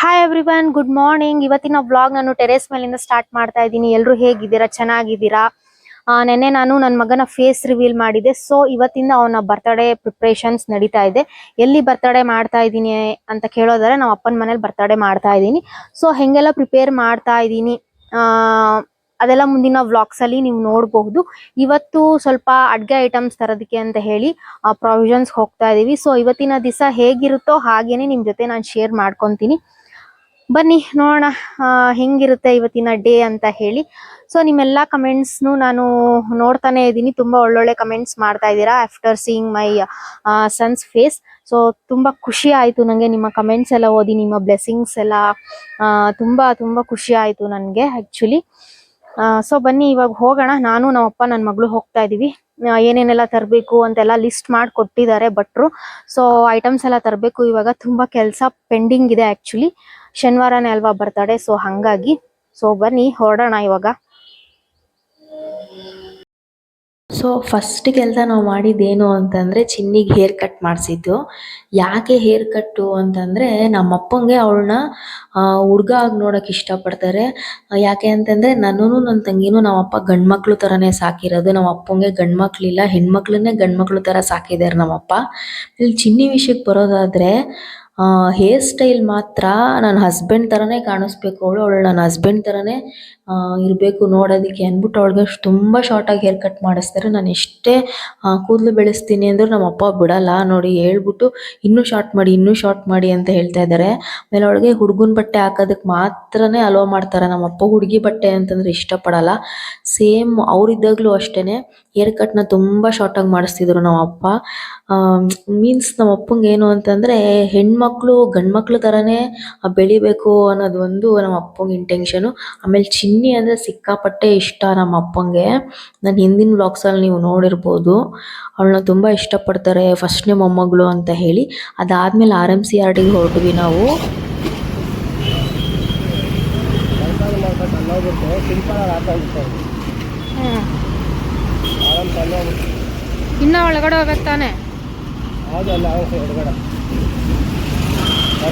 Hi everyone good morning ಇವತ್ತಿನ vlog ನಾನು terrace ಮೇಲಿಂದ ಸ್ಟಾರ್ಟ್ ಮಾಡ್ತಾ ಇದ್ದೀನಿ. ಎಲ್ಲರೂ ಹೇಗಿದ್ದೀರಾ? ಚೆನ್ನಾಗಿದ್ದೀರಾ? ನಿನ್ನೆ ನಾನು ನನ್ನ ಮಗನ ಫೇಸ್ ರಿವೀಲ್ ಮಾಡಿದೆ. ಸೊ ಇವತ್ತಿಂದ ಅವನ ಬರ್ತ್ಡೇ ಪ್ರಿಪ್ರೇಷನ್ಸ್ ನಡೀತಾ ಇದೆ. ಎಲ್ಲಿ ಬರ್ತ್ಡೇ ಮಾಡ್ತಾ ಇದ್ದೀನಿ ಅಂತ ಕೇಳೋದಾದ್ರೆ ನಾವು ಅಪ್ಪನ ಮನೇಲಿ ಬರ್ತ್ಡೇ ಮಾಡ್ತಾ ಇದ್ದೀನಿ. ಸೊ ಹೆಂಗೆಲ್ಲ ಪ್ರಿಪೇರ್ ಮಾಡ್ತಾ ಇದ್ದೀನಿ? ಅದೆಲ್ಲ ಮುಂದಿನ ವ್ಲಾಗ್ಸ್ ಅಲ್ಲಿ ನೀವು ನೋಡಬಹುದು. ಇವತ್ತು ಸ್ವಲ್ಪ ಅಡ್ಗೆ ಐಟಮ್ಸ್ ತರೋದಕ್ಕೆ ಅಂತ ಹೇಳಿ ಪ್ರಾವಿಷನ್ಸ್ ಹೋಗ್ತಾ ಇದೀವಿ. ಸೊ ಇವತ್ತಿನ ದಿವಸ ಹೇಗಿರುತ್ತೋ ಹಾಗೇನೆ ನಿಮ್ ಜೊತೆ ನಾನು ಶೇರ್ ಮಾಡ್ಕೊಂತೀನಿ. ಬನ್ನಿ ನೋಡೋಣ ಹೆಂಗಿರುತ್ತೆ ಇವತ್ತಿನ ಡೇ ಅಂತ ಹೇಳಿ. ಸೊ ನಿಮ್ಮೆಲ್ಲ ಕಮೆಂಟ್ಸ್ನು ನಾನು ನೋಡ್ತಾನೆ ಇದ್ದೀನಿ. ತುಂಬಾ ಒಳ್ಳೊಳ್ಳೆ ಕಮೆಂಟ್ಸ್ ಮಾಡ್ತಾ ಇದ್ದೀರಾ after seeing my son's face so ತುಂಬಾ ಖುಷಿ ಆಯಿತು ನನಗೆ ನಿಮ್ಮ ಕಮೆಂಟ್ಸ್ ಎಲ್ಲ ಓದಿ, ನಿಮ್ಮ ಬ್ಲೆಸ್ಸಿಂಗ್ಸ್ ಎಲ್ಲ ತುಂಬ, ತುಂಬಾ ಖುಷಿ ಆಯ್ತು ನನಗೆ ಆ್ಯಕ್ಚುಲಿ ಸೊ ಬನ್ನಿ ಇವಾಗ ಹೋಗೋಣ. ನಾನು ನಮ್ಮಪ್ಪ ನನ್ನ ಮಗಳು ಹೋಗ್ತಾ ಇದ್ದೀವಿ ಏನೇನೆಲ್ಲ ತರಬೇಕು ಅಂತೆಲ್ಲ ಲಿಸ್ಟ್ ಮಾಡಿ ಕೊಟ್ಟಿದ್ದಾರೆ ಭಟ್ರು. ಸೊ ಐಟಮ್ಸ್ ಎಲ್ಲ ತರಬೇಕು. ಇವಾಗ ತುಂಬಾ ಕೆಲಸ ಪೆಂಡಿಂಗ್ ಇದೆ ಆಕ್ಚುಲಿ ಶನಿವಾರನೇ ಅಲ್ವಾ ಬರ್ತಡೆ ಸೊ ಹಂಗಾಗಿ ಸೊ ಬನ್ನಿ, ಹೊರಡೋಣ ಇವಾಗ. ಸೊ ಫಸ್ಟ್ ಕೆಲಸ ನಾವು ಮಾಡಿದ್ದೇನು ಅಂತಂದರೆ, ಚಿನ್ನಿಗೆ ಹೇರ್ ಕಟ್ ಮಾಡಿಸಿದ್ದು. ಯಾಕೆ ಹೇರ್ ಕಟ್ಟು ಅಂತಂದರೆ ನಮ್ಮ ಅಪ್ಪಂಗೆ ಅವಳನ್ನ ಹುಡುಗ ಆಗಿ ನೋಡೋಕೆ ಇಷ್ಟಪಡ್ತಾರೆ. ಯಾಕೆ ಅಂತಂದರೆ ನನ್ನೂ ನನ್ನ ತಂಗಿನೂ ನಮ್ಮಪ್ಪ ಗಂಡ್ಮಕ್ಳು ಗಂಡು ಮಕ್ಳು ಥರನೇ ಸಾಕಿರೋದು. ನಮ್ಮ ಅಪ್ಪಂಗೆ ಗಂಡು ಮಕ್ಳಿಲ್ಲ, ಹೆಣ್ಮಕ್ಳನ್ನೇ ಗಂಡ್ಮಕ್ಳು ಥರ ಸಾಕಿದ್ದಾರೆ ನಮ್ಮಪ್ಪ. ಇಲ್ಲಿ ಚಿನ್ನಿ ವಿಷಯಕ್ಕೆ ಬರೋದಾದರೆ ಹೇರ್ ಸ್ಟೈಲ್ ಮಾತ್ರ ನನ್ನ ಹಸ್ಬೆಂಡ್ ಥರನೇ ಕಾಣಿಸ್ಬೇಕು ಅವಳು. ಅವಳು ನನ್ನ ಹಸ್ಬೆಂಡ್ ಥರನೇ ಇರಬೇಕು ನೋಡೋದಕ್ಕೆ ಅಂದ್ಬಿಟ್ಟು ಅವಳಿಗೆ ತುಂಬ ಶಾರ್ಟಾಗಿ ಹೇರ್ ಕಟ್ ಮಾಡಿಸ್ತಾರೆ. ನಾನು ಎಷ್ಟೇ ಕೂದಲು ಬೆಳೆಸ್ತೀನಿ ಅಂದರೂ ನಮ್ಮ ಅಪ್ಪ ಬಿಡಲ್ಲ. ನೋಡಿ ಹೇಳ್ಬಿಟ್ಟು ಇನ್ನೂ ಶಾರ್ಟ್ ಮಾಡಿ, ಇನ್ನೂ ಶಾರ್ಟ್ ಮಾಡಿ ಅಂತ ಹೇಳ್ತಾ ಇದ್ದಾರೆ ಆಮೇಲೆ ಅವಳಿಗೆ ಹುಡುಗನ ಬಟ್ಟೆ ಹಾಕೋದಕ್ಕೆ ಮಾತ್ರನೇ ಅಲೋ ಮಾಡ್ತಾರೆ. ನಮ್ಮ ಅಪ್ಪ ಹುಡುಗಿ ಬಟ್ಟೆ ಅಂತಂದ್ರೆ ಇಷ್ಟಪಡಲ್ಲ. ಸೇಮ್ ಅವರಿದ್ದಾಗಲೂ ಅಷ್ಟೇ ಹೇರ್ ಕಟ್ನ ತುಂಬ ಶಾರ್ಟಾಗಿ ಮಾಡಿಸ್ತಿದ್ರು ನಮ್ಮ ಅಪ್ಪ. ಮೀನ್ಸ್ ನಮ್ಮ ಅಪ್ಪಂಗೆ ಏನು ಅಂತಂದರೆ ಹೆಣ್ಮಕ್ಳು ಗಂಡು ಮಕ್ಳು ಥರನೇ ಬೆಳಿಬೇಕು ಅನ್ನೋದು ಒಂದು ನಮ್ಮ ಅಪ್ಪಂಗೆ ಇಂಟೆನ್ಷನ್ ಆಮೇಲೆ ಚಿನ್ನಿ ಅಂದ್ರೆ ಸಿಕ್ಕಾಪಟ್ಟೆ ಇಷ್ಟ ನಮ್ಮ ಅಪ್ಪಂಗೆ. ನಾನು ಹಿಂದಿನ ವ್ಲಾಗ್ಸಲ್ಲಿ ನೀವು ನೋಡಿರ್ಬೋದು. ಅವಳನ್ನ ತುಂಬ ಇಷ್ಟಪಡ್ತಾರೆ ಫಸ್ಟ್ನೇ ಮೊಮ್ಮಗಳು ಅಂತ ಹೇಳಿ. ಅದಾದ್ಮೇಲೆ ಆರ್ ಎಂ ಸಿ ಆರ್ ಟಿಗೆ ಹೊರಟ್ವಿ ನಾವು. ಇನ್ನ ಒಳಗಡೆ ಹೋಗ್ಬೇಕು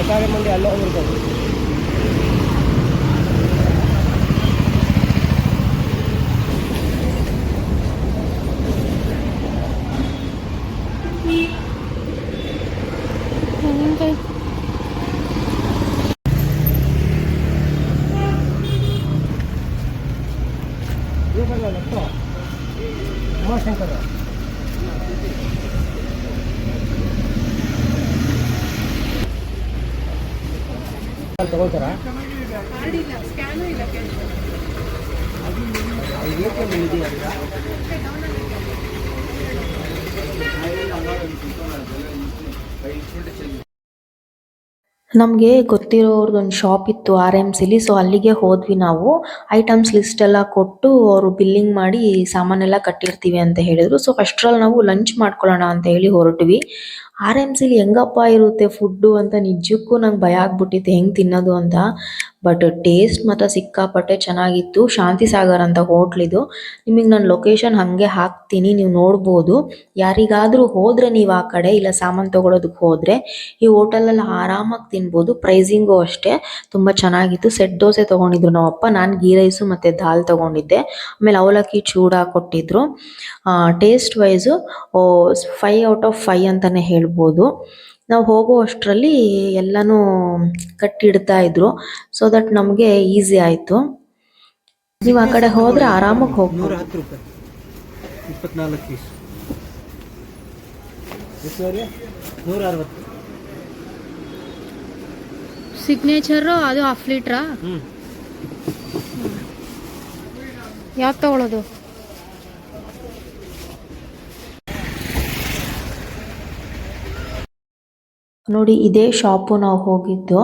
ತಾನೆ ಹೌದು ಅಲ್ಲ ಅವಶ್ಯ ತಗೊಳ್ತಾರಾ? ನಮಗೆ ಗೊತ್ತಿರೋರ್ದೊಂದು ಶಾಪ್ ಇತ್ತು ಆರ್ ಎಂ ಸಿಲಿ ಸೊ ಅಲ್ಲಿಗೆ ಹೋದ್ವಿ ನಾವು. ಐಟಮ್ಸ್ ಲಿಸ್ಟ್ ಎಲ್ಲ ಕೊಟ್ಟು ಅವರು ಬಿಲ್ಲಿಂಗ್ ಮಾಡಿ ಸಾಮಾನೆಲ್ಲ ಕಟ್ಟಿರ್ತೀವಿ ಅಂತ ಹೇಳಿದ್ರು. ಸೊ ಅಷ್ಟರಲ್ಲಿ ನಾವು ಲಂಚ್ ಮಾಡ್ಕೊಳ್ಳೋಣ ಅಂತ ಹೇಳಿ ಹೊರಟ್ವಿ. ಆರ್ ಎಂ ಸಿಲಿ ಹೆಂಗಪ್ಪ ಇರುತ್ತೆ ಫುಡ್ಡು ಅಂತ ನಿಜಕ್ಕೂ ನಂಗೆ ಭಯ ಆಗ್ಬಿಟ್ಟಿತ್ತು. ಹೆಂಗೆ ತಿನ್ನೋದು ಅಂತ. ಬಟ್ ಟೇಸ್ಟ್ ಮಾತ್ರ ಸಿಕ್ಕಾಪಟ್ಟೆ ಚೆನ್ನಾಗಿತ್ತು. ಶಾಂತಿ ಸಾಗರ್ ಅಂತ ಹೋಟ್ಲಿದು ನಿಮಗೆ ನಾನು ಲೊಕೇಶನ್ ಹಾಗೆ ಹಾಕ್ತೀನಿ, ನೀವು ನೋಡ್ಬೋದು. ಯಾರಿಗಾದರೂ ಹೋದರೆ ನೀವು ಆ ಕಡೆ, ಇಲ್ಲ ಸಾಮಾನು ತೊಗೊಳೋದಕ್ಕೆ ಹೋದರೆ ಈ ಹೋಟೆಲಲ್ಲಿ ಆರಾಮಾಗಿ ತಿನ್ಬೋದು. ಪ್ರೈಸಿಂಗು ಅಷ್ಟೇ. ತುಂಬ ಚೆನ್ನಾಗಿತ್ತು. ಸೆಟ್ ದೋಸೆ ತೊಗೊಂಡಿದ್ರು ನಮ್ಮಪ್ಪ, ನಾನು ಗೀ ರೈಸು ಮತ್ತು ದಾಲ್ ತೊಗೊಂಡಿದ್ದೆ. ಆಮೇಲೆ ಅವಲಕ್ಕಿ ಚೂಡ ಕೊಟ್ಟಿದ್ರು. Taste wise five out of five ಅಂತಲೇ ಹೇಳ್ಬೋದು. ನಾವು ಹೋಗೋ ಅಷ್ಟರಲ್ಲಿ ಎಲ್ಲನೂ ಕಟ್ಟಿಡ್ತಾ ಇದ್ರು. ಸೊ ದಟ್ ನಮಗೆ ಈಸಿ ಆಯಿತು. ನೀವು ಆ ಕಡೆ ಹೋದ್ರೆ ಆರಾಮಾಗಿ ಹೋಗ್ಬೋದು. ಸಿಗ್ನೇಚರು ಅದು ಹಾಫ್ ಲೀಟ್ರಾ ಯಾವ್ದು ತಗೊಳ್ಳೋದು ನೋಡಿ ಇದೇ ಶಾಪು ನಾವು ಹೋಗಿದ್ದು.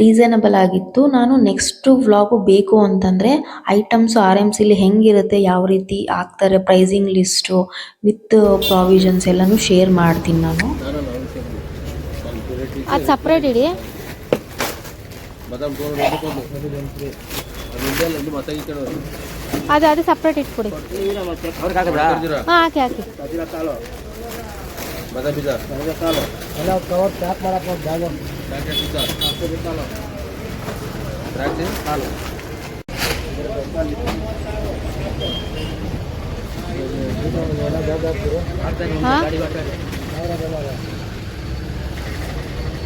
ರೀಸನಬಲ್ ಆಗಿತ್ತು. ನಾನು ನೆಕ್ಸ್ಟು ವ್ಲಾಗು ಬೇಕು ಅಂತಂದರೆ ಐಟಮ್ಸ್ ಆರ್ ಎಂ ಸಿಲಿ ಹೆಂಗಿರುತ್ತೆ ಯಾವ ರೀತಿ ಹಾಕ್ತಾರೆ ಪ್ರೈಸಿಂಗ್ ಲಿಸ್ಟು ವಿತ್ ಪ್ರಾವಿಷನ್ಸ್ ಎಲ್ಲನೂ ಶೇರ್ ಮಾಡ್ತೀನಿ ನಾನು. ಅದು ಸಪ್ರೇಟ್ ಇಡಿ. ಅದು ಅದು ಸಪ್ರೇಟ್ ಇಟ್ಬಿಡಿ. ಹಾಕಿ ಹಾಕಿದ್ರಾ ಹಾಕಿ ಹಾಕಿ ಎಲ್ಲ ಕವರ್ ಪ್ಯಾಕ್ ಮಾಡಪ್ಪ ಬ್ಯಾಗ್ ದ್ರಾಕ್ಷಿ ಹಾಲು ಹಾ?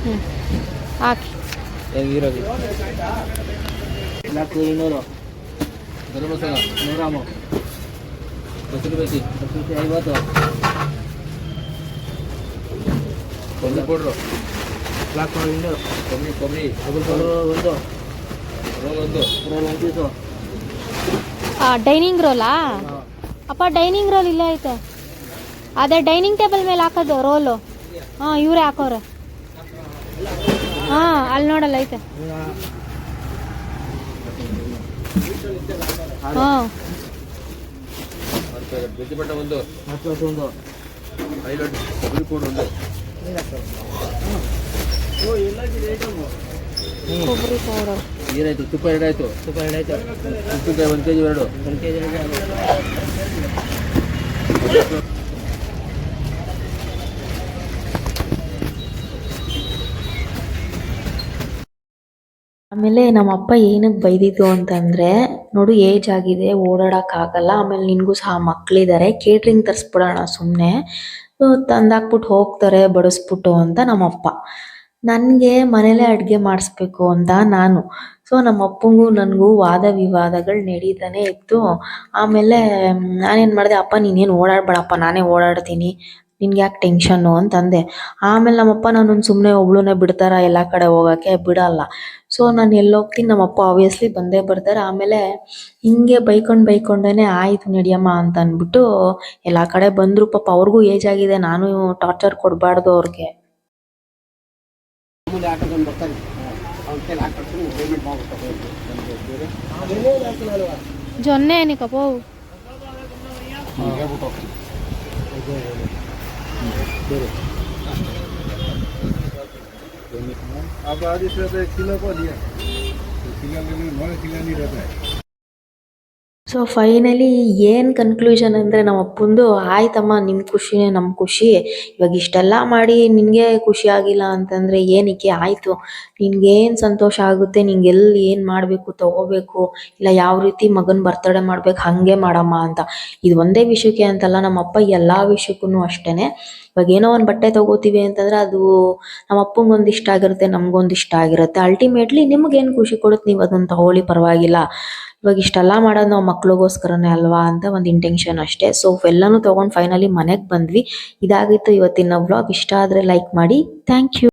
ಹ್ಮ್. ಹಾಕಿ. ಈರುಳ್ಳಿ ನಾಲ್ಕು ಇನ್ನೂರು ಗರಂ ಮಸಾಲ ನೂರು. ಗ್ರಾಮು ಹಸಿರು ಬೇಸಿ ಹಸಿರು ಬೇಸಿ ಐವತ್ತು. ಪೌಡರ್ ಒಂದು ರೋಲ್ ಒಂದು ರೋಲ್ ಒಂದು ಪೀಸು ಡೈನಿಂಗ್ ರೋಲಾ ಅಪ್ಪ ಡೈನಿಂಗ್ ರೋಲ್ ಇಲ್ಲ ಐತೆ. ಅದೇ ಡೈನಿಂಗ್ ಟೇಬಲ್ ಮೇಲೆ ಹಾಕೋದು ರೋಲು ಹಾಂ ಇವರೇ ಹಾಕೋರು. ಹಾಂ ಅಲ್ಲಿ ನೋಡಲ್ಲ ಐತೆ. ಹಾಂ. ಒಂದು. ಒಂದು. ಕೊಬ್ಬರಿ ಪೌಡರ್ ನೀರಾಯ್ತು ತುಪ್ಪ ಎರಡಾಯ್ತು. ತುಪ್ಪ ಎರಡಾಯ್ತು? ಉಪ್ಪಿನಕಾಯಿ ಒಂದು ಕೆ ಜಿ ಎರಡು. ಒಂದು ಕೆ ಜಿ ಆಮೇಲೆ ನಮ್ಮ ಅಪ್ಪ ಏನಕ್ಕೆ ಬೈದಿದ್ದು ಅಂತಂದ್ರೆ, ನೋಡು, ಏಜ್ ಆಗಿದೆ ಓಡಾಡಕ್ಕಾಗಲ್ಲ ಆಮೇಲೆ ನಿನಗೂ ಸಹ ಮಕ್ಳಿದ್ದಾರೆ ಕೇಟ್ರಿಂಗ್ ತರಿಸ್ಬಿಡೋಣ ಸುಮ್ಮನೆ ತಂದಾಕ್ಬಿಟ್ಟು ಹೋಗ್ತಾರೆ, ಬಡಿಸ್ಬಿಟ್ಟು ಅಂತ ನಮ್ಮಪ್ಪ. ನನಗೆ ಮನೇಲೆ ಅಡುಗೆ ಮಾಡಿಸ್ಬೇಕು ಅಂತ ನಾನು. ಸೊ ನಮ್ಮ ಅಪ್ಪಂಗೂ ನನಗೂ ವಾದ ವಿವಾದಗಳು ನಡೀತಾನೆ ಇತ್ತು. ಆಮೇಲೆ ನಾನೇನು ಮಾಡಿದೆ, ಅಪ್ಪ, ನೀನೇನು ಓಡಾಡಬೇಡಪ್ಪ, ನಾನೇ ಓಡಾಡ್ತೀನಿ. ನಿನ್ಗೆ ಯಾಕೆ ಟೆನ್ಷನ್ನು? ಅಂತಂದೆ. ಆಮೇಲೆ ನಮ್ಮಪ್ಪ ನಾನೊಂದು ಸುಮ್ಮನೆ ಒಬ್ಳನ್ನೇ ಬಿಡ್ತಾರ ಎಲ್ಲ ಕಡೆ ಹೋಗೋಕ್ಕೆ ಬಿಡಲ್ಲ. ಸೊ ನಾನು ಎಲ್ಲೋಗ್ತೀನಿ ನಮ್ಮಪ್ಪ ಆಬ್ವಿಯಸ್ಲಿ ಬಂದೇ ಬರ್ತಾರೆ. ಆಮೇಲೆ ಹಿಂಗೆ ಬೈಕೊಂಡು ಬೈಕೊಂಡೇನೆ ಆಯಿತು ನಡಿಯಮ್ಮ ಅಂತ ಅಂದ್ಬಿಟ್ಟು ಎಲ್ಲ ಕಡೆ ಬಂದರು. ಪಾಪ ಅವ್ರಿಗೂ ಏಜ್ ಆಗಿದೆ. ನಾನು ಟಾರ್ಚರ್ ಕೊಡಬಾರ್ದು ಅವ್ರಿಗೆ. ಜೊನ್ನೆ ಏನಿಕಪ್ಪ ಬರ್ತಾನೆ ಅವ್ನ ಕೈಲಿ ಹಾಕೊಂಡು ಪೇಮೆಂಟ್ ಮಾಡ್ಬಿಡ್ತಾರೆ ಜೊನ್ನೆ ಏನಕ್ಕಪ್ಪೋ ಹೇಳ್ಬಿಟ್ಟು अब आज इस रहता है किलो को दिया तो किलो लेने नौ किलो नहीं रहता है ಸೊ ಫೈನಲಿ ಏನು ಕನ್ಕ್ಲೂಷನ್ ಅಂದರೆ ನಮ್ಮ ಅಪ್ಪಂದು ಆಯ್ತಮ್ಮ ನಿಮ್ಮ ಖುಷಿನೇ ನಮ್ಮ ಖುಷಿ ಇವಾಗ ಇಷ್ಟೆಲ್ಲ ಮಾಡಿ ನಿನಗೆ ಖುಷಿ ಆಗಿಲ್ಲ ಅಂತಂದರೆ ಏನಕ್ಕೆ ಆಯಿತು ನಿನ್ಗೇನು ಸಂತೋಷ ಆಗುತ್ತೆ ನಿಂಗೆ ಎಲ್ಲಿ ಏನು ಮಾಡಬೇಕು ತಗೋಬೇಕು ಇಲ್ಲ ಯಾವ ರೀತಿ ಮಗನ ಬರ್ತಡೇ ಮಾಡ್ಬೇಕು ಹಾಗೆ ಮಾಡಮ್ಮ ಅಂತ ಇದು ಒಂದೇ ವಿಷಯಕ್ಕೆ ಅಂತಲ್ಲ ನಮ್ಮ ಅಪ್ಪ ಎಲ್ಲ ವಿಷಯಕ್ಕೂ ಅಷ್ಟೇ ಇವಾಗ ಏನೋ ಒಂದು ಬಟ್ಟೆ ತಗೋತೀವಿ ಅಂತಂದ್ರೆ ಅದು ನಮ್ಮ ಅಪ್ಪಂಗೊಂದು ಇಷ್ಟ ಆಗಿರುತ್ತೆ ನಮ್ಗೊಂದು ಇಷ್ಟ ಆಗಿರುತ್ತೆ. ಅಲ್ಟಿಮೇಟ್ಲಿ ನಿಮ್ಗೇನು ಖುಷಿ ಕೊಡುತ್ತೆ? ನೀವು ಅದನ್ನ ತಗೊಳ್ಳಿ, ಪರವಾಗಿಲ್ಲ. ಇವಾಗ ಇಷ್ಟೆಲ್ಲ ಮಾಡೋದು ನಾವು ಮಕ್ಳಿಗೋಸ್ಕರನೇ ಅಲ್ವಾ ಅಂತ ಒಂದು ಇಂಟೆನ್ಷನ್ ಅಷ್ಟೇ. ಸೊ ಎಲ್ಲನೂ ತೊಗೊಂಡು ಫೈನಲಿ ಮನೆಗೆ ಬಂದ್ವಿ. ಇದಾಗಿತ್ತು ಇವತ್ತಿನ ವ್ಲಾಗ್ ಇಷ್ಟ ಆದರೆ ಲೈಕ್ ಮಾಡಿ. Thank you